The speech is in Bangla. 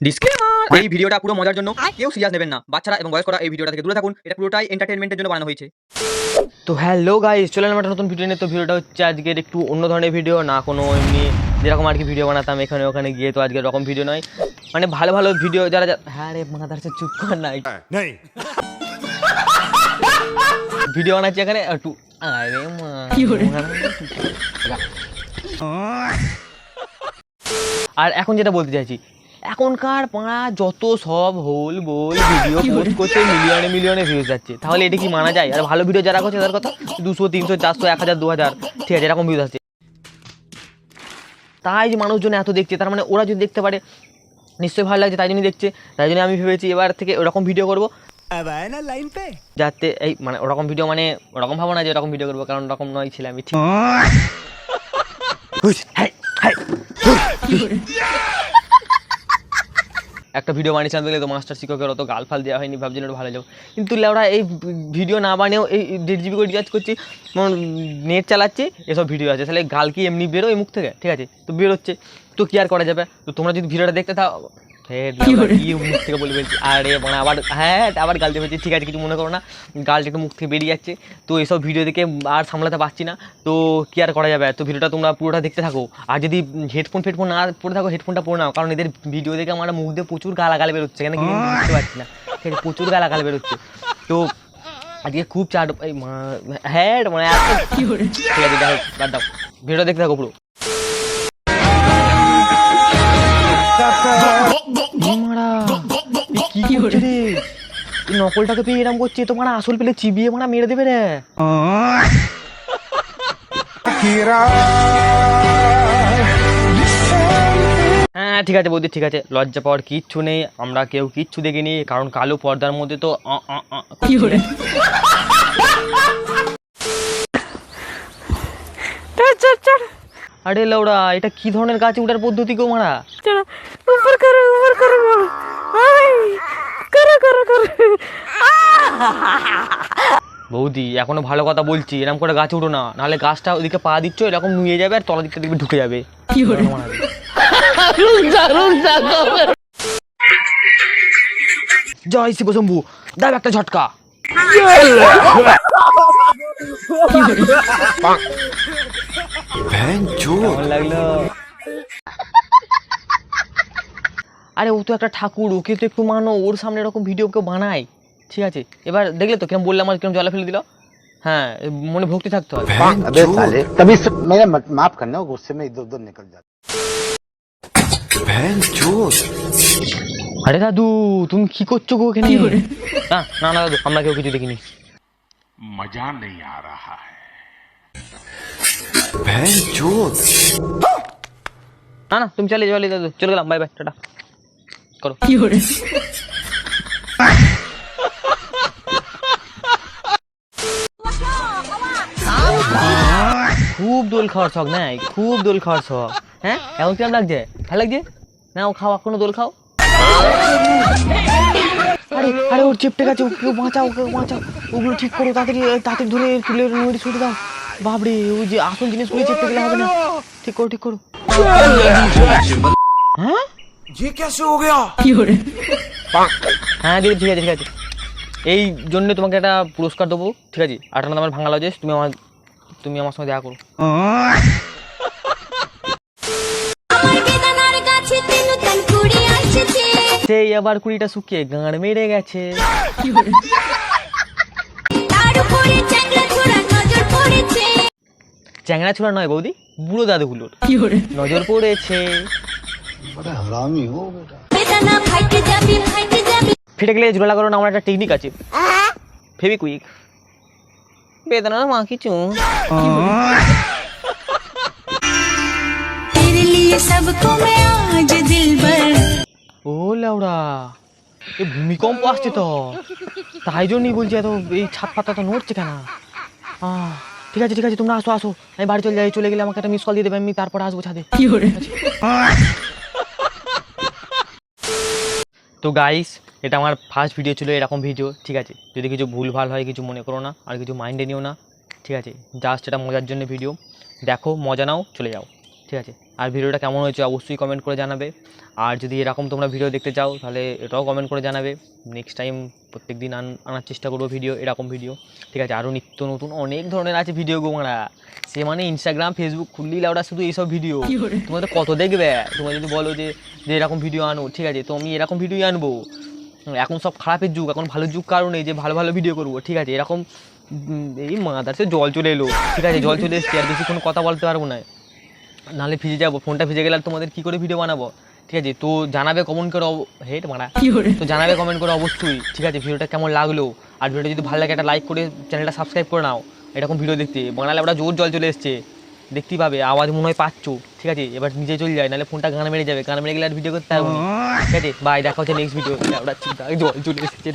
ডিসক্লেমার এই ভিডিওটা পুরো মজার জন্য কেউ সিরিয়াস নেবেন না। বাচ্চারা এবং বয়স্করা এই ভিডিওটা থেকে দূরে থাকুন। এটা পুরোটাই এন্টারটেনমেন্টের জন্য বানানো হয়েছে। তো হ্যালো গাইস চলে এলাম একটা নতুন ভিডিও নিয়ে। তো ভিডিওটা হচ্ছে আজকের একটু অন্য ধরনের ভিডিও না কোনো এমনি যেরকম আর কি ভিডিও বানাতাম এখানে ওখানে গিয়ে তো আজকে রকম ভিডিও নয়। মানে ভালো ভালো ভিডিও যারা যারা- হ্যাঁ রে মাথার চুপ কর না। ভিডিও বানাচ্ছি এখানে একটু আরে মা আর এখন যেটা বলতে চাইছি এখনকার পাড়া যত সব হোল গোল ভিডিও পোস্ট করছে মিলিয়নে মিলিয়নে ভিউজ যাচ্ছে। তাহলে এটা কি মানা যায়? আর ভালো ভিডিও যারা করছে তাদের কথা? দুশো তিনশো চারশো এক হাজার দু হাজার। ঠিক আছে এরকম ভিউজ আছে তাই যে মানুষজন এত দেখছে তার মানে ওরা যদি দেখতে পারে নিশ্চয়ই ভালো লাগছে তাই জন্যই দেখছে। তাই জন্য আমি ভেবেছি এবার থেকে ওরকম ভিডিও করব। যাতে এই মানে ওরকম ভিডিও মানে ওরকম ভাবো না যে ওরকম ভিডিও করব কারণ ওরকম নয় ছিলাম আমি ঠিক। একটা ভিডিও বানিয়েছিলাম, দেখলে তো মাস্টার শিক্ষকের অত গাল ফাল দেওয়া হয়নি, ভাবছিলাম একটু ভালো যাব। কিন্তু ওরা এই ভিডিও না বানিয়েও এই দেড় জিবি করে রিচার্জ করছি নেট চালাচ্ছি, এসব ভিডিও আছে। তাহলে গাল কি এমনি বেরোয় মুখ থেকে? ঠিক আছে, তো বেরোচ্ছে। তো কি আর করা যাবে? তো তোমরা যদি ভিডিওটা দেখতে থাও মুখ থেকে বলে বলছি আরে মানে আবার হ্যাঁ আবার গাল দিয়ে ঠিক আছে কিছু মনে করো না। গালটা একটু মুখ থেকে বেরিয়ে যাচ্ছে। তো এসব ভিডিও দেখে আর সামলাতে পারছি না। তো কি আর করা যাবে? তো ভিডিওটা তোমরা পুরোটা দেখতে থাকো। আর যদি হেডফোন ফেডফোন না পরে থাকো হেডফোনটা পরে নাও। কারণ এদের ভিডিও দেখে আমার মুখ দিয়ে প্রচুর গালাগাল বেরোচ্ছে। কেন কি বুঝতে পারছি না। প্রচুর গালাগাল বেরোচ্ছে। তো আজকে খুব চাট হ্যাঁ মানে ঠিক আছে দাও। ভিডিও দেখতে থাকো পুরো। মারা কি করছে রে? নকলটাকে পেয়ে এরম করছে তো মারা আসল পেলে চিবিয়ে মারা মেরে দেবে রে। হ্যাঁ ঠিক আছে বৌদি ঠিক আছে। লজ্জা পাওয়ার কিচ্ছু নেই আমরা কেউ কিচ্ছু দেখিনি কারণ কালো পর্দার মধ্যে তো আ, আরে লৌড়া এটা কি ধরনের গাছে উঠার পদ্ধতি গো মারা? বৌদি এখনও ভালো কথা বলছি এরকম করে গাছ উঠো না। নাহলে গাছটা ওদিকে পা দিচ্ছ এরকম নুয়ে যাবে আর তলা দিকটা দেখবে ঢুকে যাবে। জয় শিব শম্ভু দাও একটা ঝটকা। লাগল? আরে ও তো একটা ঠাকুর ওকে তো একটু মানো ওর সামনে এরকম ভিডিও কেউ বানায়। ঠিক আছে? এবার দেখলে তো কেমন বললাম আর কেমন জলা ফেলে দিল। হ্যাঁ মনে ভক্তি থাকতে হবে। মাফ করনা গুসসে মে ইদর উদর নিকল যাতা আরে দাদু তুমি কি করছ গো এখানে? না না না দাদু আমরা কেউ কিছু দেখিনি। মজা নেই আ রাহা হ্যাঁ না না তুমি চলে চলে দাদু। চলে গেলাম বাই বাই টাটা। করো। খুব দোল খাওয়ার শখ নাই? খুব দোল খাওয়ার শখ। হ্যাঁ? এখন কিরম লাগছে? ভালো লাগছে? নাও খাও এখনও দোল খাও? আরে আরে ওর চেপটে গেছে ওকে বাঁচাও ওকে বাঁচাও। ওগুলো ঠিক করো তাড়াতাড়ি তাড়াতাড়ি ধরে তুলে নদী ছুটে দাও। বাবরে ওই যে আসল জিনিসগুলো চেপটে গেলে হবে না। ঠিক করো ঠিক করো। হ্যাঁ? ये कैसे हो गया হ্যাঁ ঠিক আছে ঠিক আছে ঠিক আছে এই জন্য তোমাকে একটা পুরস্কার দেবো ঠিক আছে আটানা আমার ভাঙা লজেস তুমি আমার তুমি আমার সঙ্গে দেখা করো আমার বেদানার গাছেতে নতুন কুড়ি আসছে সেই আবার কুড়িটা শুকিয়ে গাঁড় মেরে গেছে তার উপরে চ্যাংড়া ছোড়া নজর পড়েছে চ্যাংড়া ছোড়া নয় বৌদি বুড়ো দাদুগুলোর নজর পড়েছে ফেটে গেলে আমার একটা টেকনিক আছে ফেবি কুইক বেদনা মা কিছু ও লাউড়া এ ভূমিকম্প আসছে তো তাই জন্যই বলছি এত এই ছাদ পাতা তো নড়ছে কেন ঠিক আছে ঠিক আছে তোমরা আসো আসো আমি বাড়ি চলে যাই চলে গেলে আমাকে একটা মিস কল দিয়ে দেবে আমি তারপরে আসব ছাদে কি তো গাইস এটা আমার ফার্স্ট ভিডিও ছিল এরকম ভিডিও ঠিক আছে? যদি কিছু ভুল ভালো হয়, কিছু মনে করো না, আর কিছু মাইন্ডে নিও না, ঠিক আছে? জাস্ট এটা মজার জন্য ভিডিও দেখো, মজা নাও, চলে যাও। ঠিক আছে? আর ভিডিওটা কেমন হয়েছে অবশ্যই কমেন্ট করে জানাবে। আর যদি এরকম তোমরা ভিডিও দেখতে চাও তাহলে এটাও কমেন্ট করে জানাবে। নেক্সট টাইম প্রত্যেক দিন আন আনার চেষ্টা করব ভিডিও এরকম ভিডিও। ঠিক আছে? আরও নিত্য নতুন অনেক ধরনের আছে ভিডিও গোমারা সে মানে ইনস্টাগ্রাম ফেসবুক খুললেই ওরা শুধু এইসব ভিডিও তোমাদের কত দেখবে? তোমরা যদি বলো যে যে এরকম ভিডিও আনো ঠিক আছে? তো আমি এরকম ভিডিওই আনব। এখন সব খারাপের যুগ এখন ভালো যুগ কারণে যে ভালো ভালো ভিডিও করব। ঠিক আছে? এরকম এই মাদারসে জল চলে এলো। ঠিক আছে? জল চলে এসছে আর বেশি কোনো কথা বলতে পারব না। নাহলে ভিজে যাব ফোনটা ভিজে গেলে আর তোমাদের কী করে ভিডিও বানাবো? ঠিক আছে তো জানাবে কমেন্ট করে হেট মারা। তো জানাবে কমেন্ট করে অবশ্যই ঠিক আছে ভিডিওটা কেমন লাগল? আর ভিডিওটা যদি ভালো লাগে একটা লাইক করে চ্যানেলটা সাবস্ক্রাইব করে নাও এরকম ভিডিও দেখতে। বানালে ওরা জোর জল চলে এসছে দেখতেই পাবে আওয়াজ মনে হয় পাচ্ছ ঠিক আছে? এবার নিজে চলে যায় নাহলে ফোনটা গান মেরে যাবে গান মেরে গেলে আর ভিডিও করতে পারব ঠিক আছে বাই দেখা হচ্ছে নেক্সট ভিডিও ওরা জল চলে এসেছে